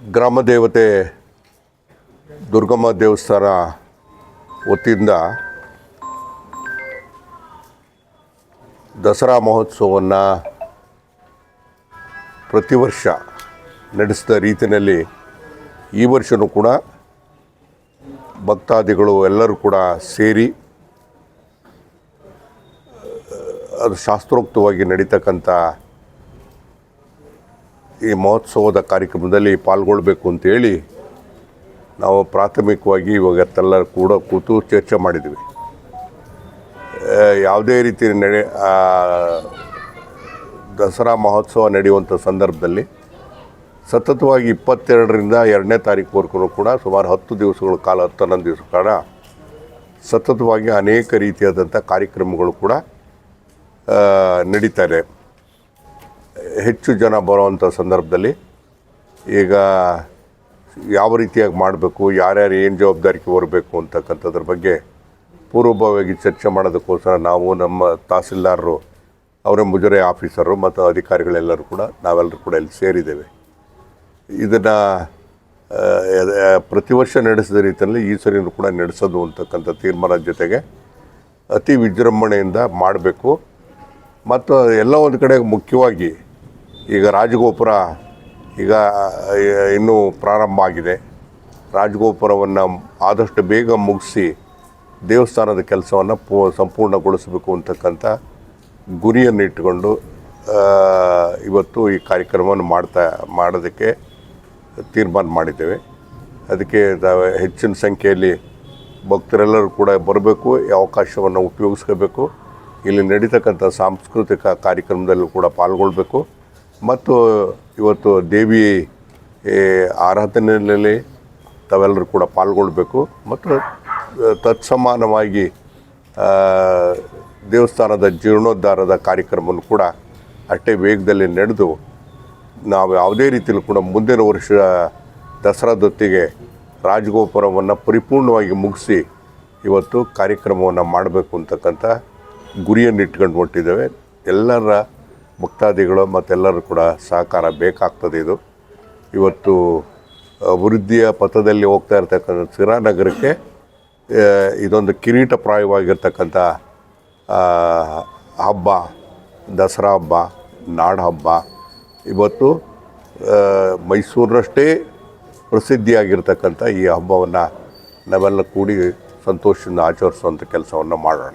ಗ್ರಾಮ ದೇವತೆ ದುರ್ಗಮ್ಮ ದೇವಸ್ಥಾನ ವತಿಯಿಂದ ದಸರಾ ಮಹೋತ್ಸವವನ್ನು ಪ್ರತಿ ವರ್ಷ ನಡೆಸಿದ ರೀತಿಯಲ್ಲಿ ಈ ವರ್ಷವೂ ಕೂಡ ಭಕ್ತಾದಿಗಳು ಎಲ್ಲರೂ ಕೂಡ ಸೇರಿ ಅದು ಶಾಸ್ತ್ರೋಕ್ತವಾಗಿ ನಡೀತಕ್ಕಂಥ ಈ ಮಹೋತ್ಸವದ ಕಾರ್ಯಕ್ರಮದಲ್ಲಿ ಪಾಲ್ಗೊಳ್ಬೇಕು ಅಂತೇಳಿ ನಾವು ಪ್ರಾಥಮಿಕವಾಗಿ ಇವಾಗ ಇವಾಗತ್ತೆಲ್ಲ ಕೂಡ ಕೂತು ಚರ್ಚೆ ಮಾಡಿದ್ವಿ. ಯಾವುದೇ ರೀತಿ ನಡೆ ದಸರಾ ಮಹೋತ್ಸವ ನಡೆಯುವಂಥ ಸಂದರ್ಭದಲ್ಲಿ ಸತತವಾಗಿ ಇಪ್ಪತ್ತೆರಡರಿಂದ ಎರಡನೇ ತಾರೀಕುವರೆಗೂ ಕೂಡ ಸುಮಾರು ಹತ್ತು ದಿವಸಗಳ ಕಾಲ ಹತ್ತು ಹನ್ನೊಂದು ದಿವಸ ಕಾಲ ಸತತವಾಗಿ ಅನೇಕ ರೀತಿಯಾದಂಥ ಕಾರ್ಯಕ್ರಮಗಳು ಕೂಡ ನಡೀತಾರೆ ಹೆಚ್ಚು ಜನ ಬರುವಂಥ ಸಂದರ್ಭದಲ್ಲಿ ಈಗ ಯಾವ ರೀತಿಯಾಗಿ ಮಾಡಬೇಕು, ಯಾರ್ಯಾರು ಏನು ಜವಾಬ್ದಾರಿಗೆ ಬರಬೇಕು ಅಂತಕ್ಕಂಥದ್ರ ಬಗ್ಗೆ ಪೂರ್ವಭಾವಿಯಾಗಿ ಚರ್ಚೆ ಮಾಡೋದಕ್ಕೋಸ್ಕರ ನಾವು ನಮ್ಮ ತಹಸೀಲ್ದಾರರು, ಅವರ ಮುಜರೆ ಆಫೀಸರು ಮತ್ತು ಅಧಿಕಾರಿಗಳೆಲ್ಲರೂ ಕೂಡ ನಾವೆಲ್ಲರೂ ಕೂಡ ಇಲ್ಲಿ ಸೇರಿದ್ದೇವೆ. ಇದನ್ನು ಪ್ರತಿ ವರ್ಷ ನಡೆಸಿದ ರೀತಿಯಲ್ಲಿ ಈ ಸರಿನೂ ಕೂಡ ನಡೆಸೋದು ಅಂತಕ್ಕಂಥ ತೀರ್ಮಾನದ ಜೊತೆಗೆ ಅತಿ ವಿಜೃಂಭಣೆಯಿಂದ ಮಾಡಬೇಕು. ಮತ್ತು ಎಲ್ಲ ಒಂದು ಕಡೆ ಮುಖ್ಯವಾಗಿ ಈಗ ರಾಜಗೋಪುರ ಈಗ ಇನ್ನೂ ಪ್ರಾರಂಭ ಆಗಿದೆ. ರಾಜಗೋಪುರವನ್ನು ಆದಷ್ಟು ಬೇಗ ಮುಗಿಸಿ ದೇವಸ್ಥಾನದ ಕೆಲಸವನ್ನು ಪೂ, ಸಂಪೂರ್ಣಗೊಳಿಸಬೇಕು ಅಂತಕ್ಕಂಥ ಗುರಿಯನ್ನು ಇಟ್ಟುಕೊಂಡು ಇವತ್ತು ಈ ಕಾರ್ಯಕ್ರಮವನ್ನು ಮಾಡ್ತಾ, ಮಾಡೋದಕ್ಕೆ ತೀರ್ಮಾನ ಮಾಡಿದ್ದೇವೆ. ಅದಕ್ಕೆ ಹೆಚ್ಚಿನ ಸಂಖ್ಯೆಯಲ್ಲಿ ಭಕ್ತರೆಲ್ಲರೂ ಕೂಡ ಬರಬೇಕು, ಈ ಅವಕಾಶವನ್ನು ಉಪಯೋಗಿಸ್ಕೋಬೇಕು. ಇಲ್ಲಿ ನಡೀತಕ್ಕಂಥ ಸಾಂಸ್ಕೃತಿಕ ಕಾರ್ಯಕ್ರಮದಲ್ಲೂ ಕೂಡ ಪಾಲ್ಗೊಳ್ಬೇಕು. ಮತ್ತು ಇವತ್ತು ದೇವಿ ಆರಾಧನೆಯಲ್ಲಿ ತಾವೆಲ್ಲರೂ ಕೂಡ ಪಾಲ್ಗೊಳ್ಬೇಕು ಮತ್ತು ತತ್ಸಮಾನವಾಗಿ ದೇವಸ್ಥಾನದ ಜೀರ್ಣೋದ್ಧಾರದ ಕಾರ್ಯಕ್ರಮವನ್ನು ಕೂಡ ಅಷ್ಟೇ ವೇಗದಲ್ಲಿ ನಡೆದು, ನಾವು ಯಾವುದೇ ರೀತಿಯಲ್ಲೂ ಕೂಡ ಮುಂದಿನ ವರ್ಷ ದಸರಾದೊತ್ತಿಗೆ ರಾಜಗೋಪುರವನ್ನು ಪರಿಪೂರ್ಣವಾಗಿ ಮುಗಿಸಿ ಇವತ್ತು ಕಾರ್ಯಕ್ರಮವನ್ನು ಮಾಡಬೇಕು ಅಂತಕ್ಕಂಥ ಗುರಿಯನ್ನು ಇಟ್ಕೊಂಡು ಹೊಟ್ಟಿದ್ದೇವೆ ಎಲ್ಲರ ಭಕ್ತಾದಿಗಳು ಮತ್ತೆಲ್ಲರೂ ಕೂಡ ಸಹಕಾರ ಬೇಕಾಗ್ತದೆ ಇದು. ಇವತ್ತು ಅಭಿವೃದ್ಧಿಯ ಪಥದಲ್ಲಿ ಹೋಗ್ತಾ ಇರ್ತಕ್ಕಂಥ ಸಿರಾನಗರಕ್ಕೆ ಇದೊಂದು ಕಿರೀಟಪ್ರಾಯವಾಗಿರ್ತಕ್ಕಂಥ ಪ್ರಾಯವಾಗಿರ್ತಕ್ಕಂಥ ಹಬ್ಬ, ದಸರಾ ಹಬ್ಬ, ನಾಡ ಹಬ್ಬ. ಇವತ್ತು ಮೈಸೂರಿನಷ್ಟೇ ಪ್ರಸಿದ್ಧಿಯಾಗಿರ್ತಕ್ಕಂಥ ಈ ಹಬ್ಬವನ್ನು ನಾವೆಲ್ಲ ಕೂಡಿ ಸಂತೋಷದಿಂದ ಆಚರಿಸುವಂಥ ಕೆಲಸವನ್ನು ಮಾಡೋಣ.